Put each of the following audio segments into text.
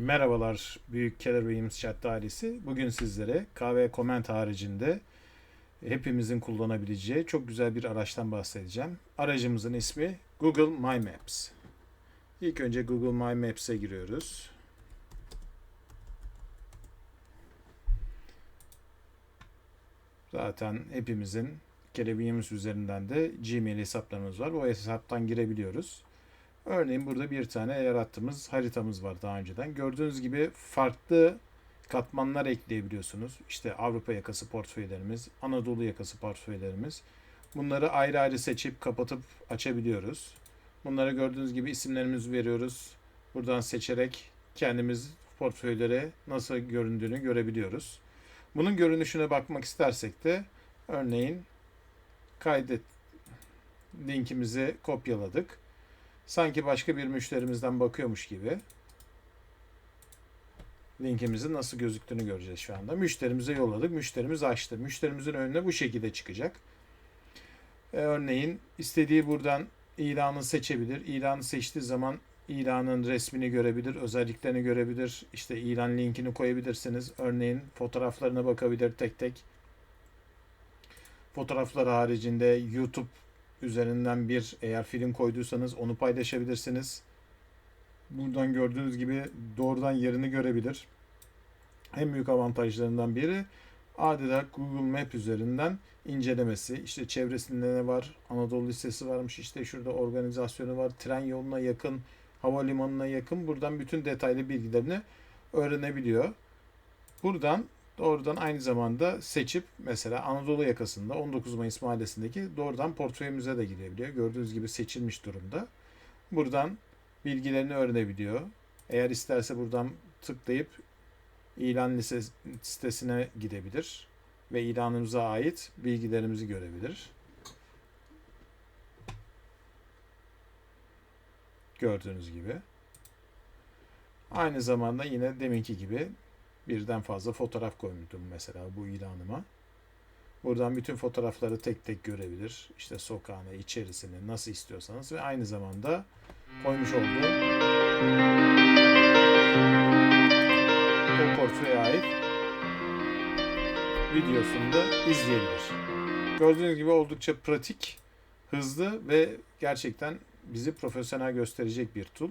Merhabalar Büyük Keller Williams Chat ailesi. Bugün sizlere kahve comment haricinde hepimizin kullanabileceği çok güzel bir araçtan bahsedeceğim. Aracımızın ismi Google My Maps. İlk önce Google My Maps'e giriyoruz. Zaten hepimizin Williams üzerinden de Gmail hesaplarımız var. O hesaptan girebiliyoruz. Örneğin burada bir tane yarattığımız haritamız var daha önceden. Gördüğünüz gibi farklı katmanlar ekleyebiliyorsunuz. İşte Avrupa yakası portföylerimiz, Anadolu yakası portföylerimiz. Bunları ayrı ayrı seçip kapatıp açabiliyoruz. Bunlara gördüğünüz gibi isimlerimizi veriyoruz. Buradan seçerek kendimiz portföylere nasıl göründüğünü görebiliyoruz. Bunun görünüşüne bakmak istersek de örneğin kaydet linkimizi kopyaladık sanki başka bir müşterimizden bakıyormuş gibi linkimizin nasıl gözüktüğünü göreceğiz şu anda. Müşterimize yolladık. Müşterimiz açtı. Müşterimizin önüne bu şekilde çıkacak. E, örneğin istediği buradan ilanı seçebilir. İlanı seçtiği zaman ilanın resmini görebilir, özelliklerini görebilir. İşte ilan linkini koyabilirsiniz. Örneğin fotoğraflarına bakabilir tek tek. Fotoğraflar haricinde YouTube üzerinden bir eğer film koyduysanız onu paylaşabilirsiniz. Buradan gördüğünüz gibi doğrudan yerini görebilir. En büyük avantajlarından biri adeta Google Map üzerinden incelemesi. İşte çevresinde ne var? Anadolu Lisesi varmış. İşte şurada organizasyonu var. Tren yoluna yakın, havalimanına yakın. Buradan bütün detaylı bilgilerini öğrenebiliyor. Buradan doğrudan aynı zamanda seçip mesela Anadolu yakasında 19 Mayıs mahallesindeki doğrudan portföyümüze de girebiliyor. Gördüğünüz gibi seçilmiş durumda. Buradan bilgilerini öğrenebiliyor. Eğer isterse buradan tıklayıp ilan listesine gidebilir ve ilanımıza ait bilgilerimizi görebilir. Gördüğünüz gibi. Aynı zamanda yine deminki gibi birden fazla fotoğraf koymuştum mesela bu ilanıma. Buradan bütün fotoğrafları tek tek görebilir. İşte sokağını, içerisini nasıl istiyorsanız ve aynı zamanda koymuş olduğu o portföye ait videosunu da izleyebilir. Gördüğünüz gibi oldukça pratik, hızlı ve gerçekten bizi profesyonel gösterecek bir tool,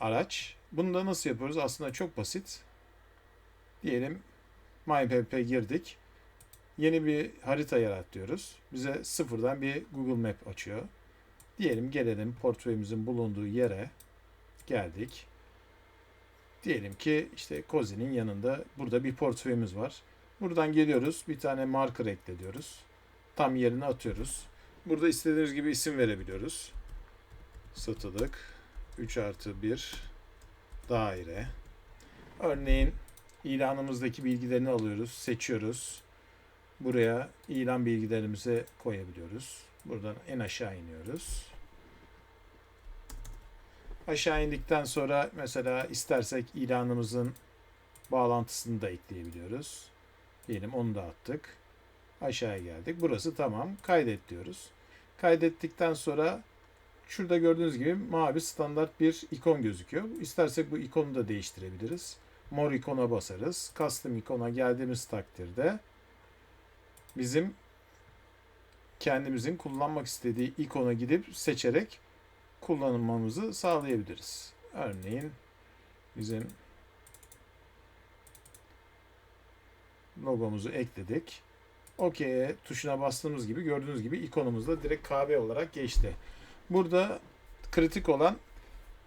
araç. Bunu da nasıl yapıyoruz? Aslında çok basit. Diyelim MyPP'e girdik. Yeni bir harita yarat diyoruz. Bize sıfırdan bir Google Map açıyor. Diyelim gelelim portföyümüzün bulunduğu yere geldik. Diyelim ki işte Kozi'nin yanında burada bir portföyümüz var. Buradan geliyoruz. Bir tane marker ekle diyoruz. Tam yerine atıyoruz. Burada istediğimiz gibi isim verebiliyoruz. Satılık 3 artı 1 daire. Örneğin ilanımızdaki bilgilerini alıyoruz, seçiyoruz. Buraya ilan bilgilerimizi koyabiliyoruz. Buradan en aşağı iniyoruz. Aşağı indikten sonra mesela istersek ilanımızın bağlantısını da ekleyebiliyoruz. Diyelim onu da attık. Aşağıya geldik. Burası tamam. Kaydet diyoruz. Kaydettikten sonra şurada gördüğünüz gibi mavi standart bir ikon gözüküyor. İstersek bu ikonu da değiştirebiliriz. Mor ikona basarız. Custom ikona geldiğimiz takdirde bizim kendimizin kullanmak istediği ikona gidip seçerek kullanmamızı sağlayabiliriz. Örneğin bizim logomuzu ekledik. OK tuşuna bastığımız gibi gördüğünüz gibi ikonumuz da direkt KB olarak geçti. Burada kritik olan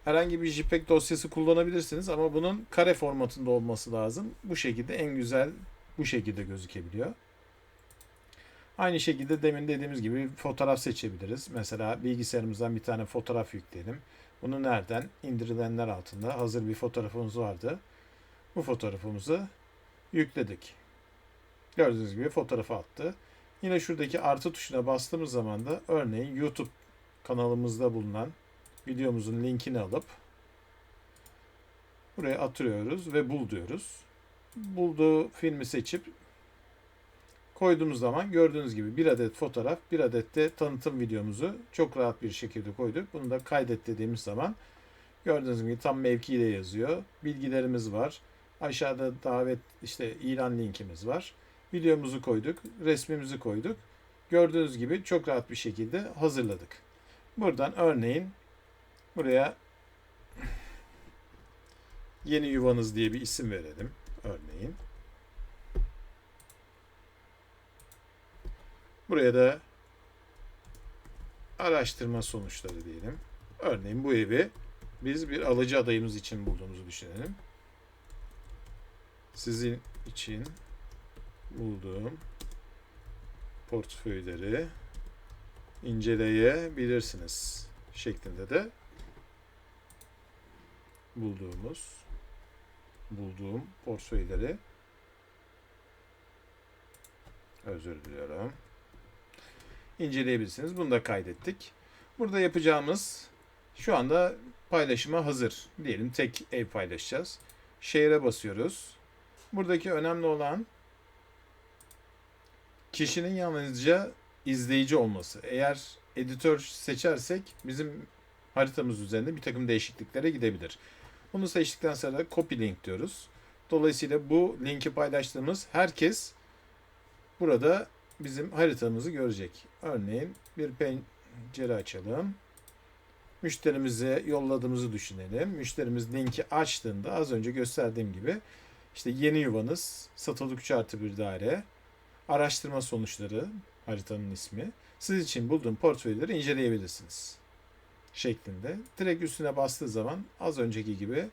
herhangi bir JPEG dosyası kullanabilirsiniz ama bunun kare formatında olması lazım. Bu şekilde en güzel bu şekilde gözükebiliyor. Aynı şekilde demin dediğimiz gibi fotoğraf seçebiliriz. Mesela bilgisayarımızdan bir tane fotoğraf yükleyelim. Bunu nereden? İndirilenler altında hazır bir fotoğrafımız vardı. Bu fotoğrafımızı yükledik. Gördüğünüz gibi fotoğrafı attı. Yine şuradaki artı tuşuna bastığımız zaman da örneğin YouTube kanalımızda bulunan videomuzun linkini alıp buraya atıyoruz ve bul diyoruz. Bulduğu filmi seçip koyduğumuz zaman gördüğünüz gibi bir adet fotoğraf, bir adet de tanıtım videomuzu çok rahat bir şekilde koyduk. Bunu da kaydet dediğimiz zaman Gördüğünüz gibi tam mevki de yazıyor. Bilgilerimiz var. Aşağıda davet işte ilan linkimiz var. Videomuzu koyduk, resmimizi koyduk. Gördüğünüz gibi çok rahat bir şekilde hazırladık. Buradan örneğin buraya yeni yuvanız diye bir isim verelim. Örneğin. Buraya da araştırma sonuçları diyelim. Örneğin bu evi biz bir alıcı adayımız için bulduğumuzu düşünelim. Sizin için bulduğum portföyleri inceleyebilirsiniz şeklinde de bulduğumuz bulduğum portföyleri özür diliyorum inceleyebilirsiniz. Bunu da kaydettik. Burada yapacağımız şu anda paylaşıma hazır. Diyelim tek ev paylaşacağız. Share'e basıyoruz. Buradaki önemli olan kişinin yalnızca izleyici olması. Eğer editör seçersek bizim haritamız üzerinde bir takım değişikliklere gidebilir. Bunu seçtikten sonra copy link diyoruz. Dolayısıyla bu linki paylaştığımız herkes burada bizim haritamızı görecek. Örneğin bir pencere açalım. Müşterimize yolladığımızı düşünelim. Müşterimiz linki açtığında az önce gösterdiğim gibi işte yeni yuvanız, satılık 3 artı bir daire, araştırma sonuçları, haritanın ismi. Siz için bulduğum portföyleri inceleyebilirsiniz. Şeklinde. Direkt üstüne bastığı zaman az önceki gibi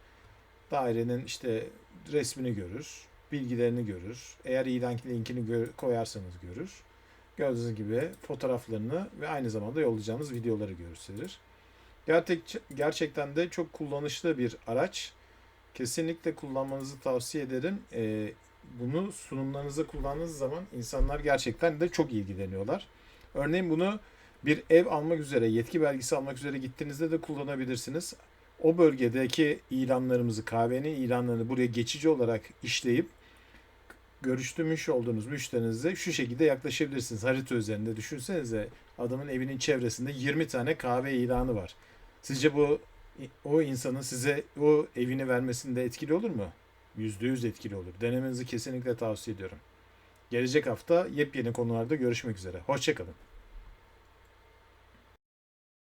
dairenin işte resmini görür, bilgilerini görür. Eğer ilan linkini gö- koyarsanız görür. Gördüğünüz gibi fotoğraflarını ve aynı zamanda yollayacağınız videoları gösterir. Gerçek, gerçekten de çok kullanışlı bir araç. Kesinlikle kullanmanızı tavsiye ederim. Ee, bunu sunumlarınızda kullandığınız zaman insanlar gerçekten de çok ilgileniyorlar. Örneğin bunu bir ev almak üzere, yetki belgesi almak üzere gittiğinizde de kullanabilirsiniz. O bölgedeki ilanlarımızı, kahvenin ilanlarını buraya geçici olarak işleyip görüştürmüş olduğunuz müşterinize şu şekilde yaklaşabilirsiniz. Harita üzerinde düşünsenize adamın evinin çevresinde 20 tane kahve ilanı var. Sizce bu o insanın size o evini vermesinde etkili olur mu? %100 etkili olur. Denemenizi kesinlikle tavsiye ediyorum. Gelecek hafta yepyeni konularda görüşmek üzere. Hoşçakalın.